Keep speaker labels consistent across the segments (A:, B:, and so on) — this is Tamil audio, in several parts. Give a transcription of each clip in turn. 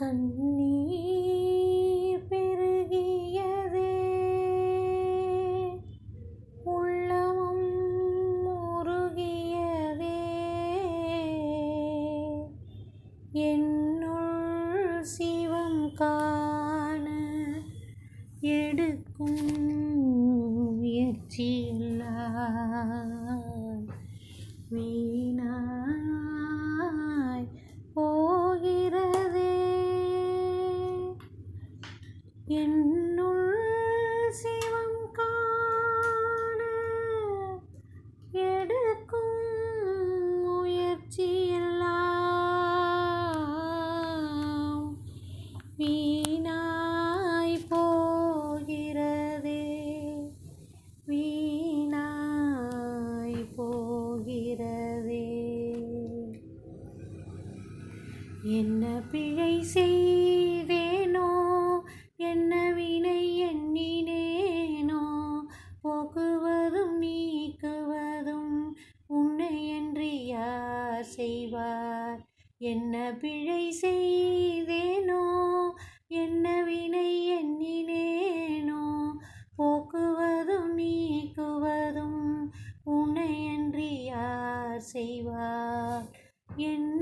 A: கண்ணீர் பெருகியதே. உள்ளமும் முருகியதே. என்னுள் சிவம் காண எடுக்கும் முயற்சியெல்லாம் என்னுள் சிவம் காண எடுக்கும் முயற்சியெல்லாம் வீணாய் போகிறதே வீணாய் போகிறதே. என்ன பிழை செய்தே என்ன வினை எண்ணினேனோ போக்குவதும் நீக்குவதும் உன்னை என்று யார் செய்வார்? என்ன பிழை செய்தேனோ என்ன வினை எண்ணினேனோ போக்குவதும் நீக்குவதும் உன்னை என்று யார் செய்வார்? என்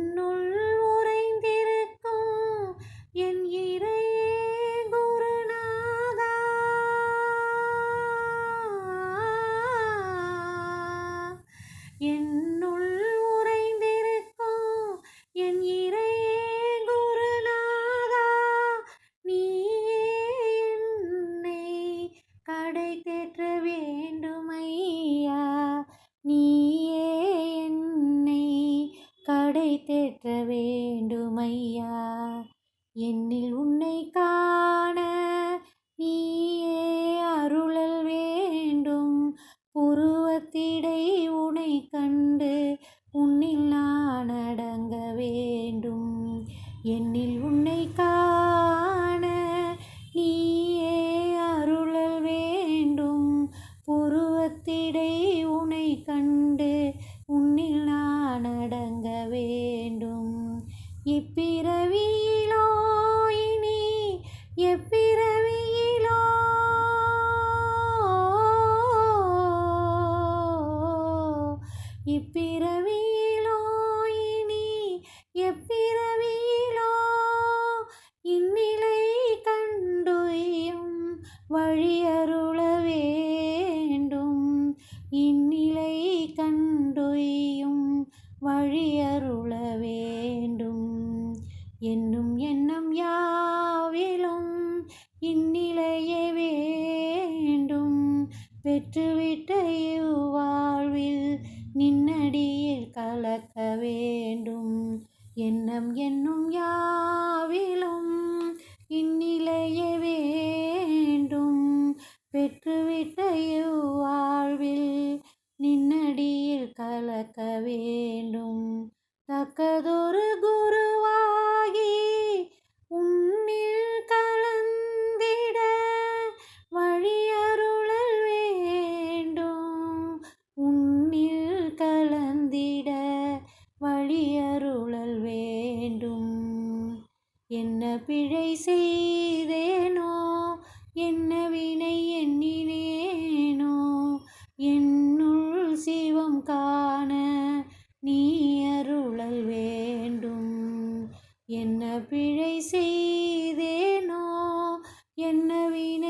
A: தேற்ற வேண்டுமையா? என்னில் உன்னை காண நீயே அருளல் வேண்டும். புருவத்திடை உனை கண்டு உன்னில் நான் அடங்க வேண்டும். என்னில் உன்னை காண நீயே அருளல் வேண்டும். புருவத்திடை உனை கண்டு இப்பிறவியிலோ இனி எப்பிறவியிலோ? இந்நிலை கண்டுயும் வழியருள வேண்டும் இந்நிலை கண்டுயும் வழியருள வேண்டும் என்னும் எண்ணம் யாவிலும் இந்நிலையே வேண்டும். பெற்றுவிட்ட எண்ணம் என்னும் யாவிலும் இந்நிலையே வேண்டும். பெற்றுவிட்ட செய்தேனோ? என்ன வினை எண்ணினேனோ? என்னுள் சிவம் காண நீ அருளல் வேண்டும். என்ன பிழை செய்தேனோ? என்ன வினை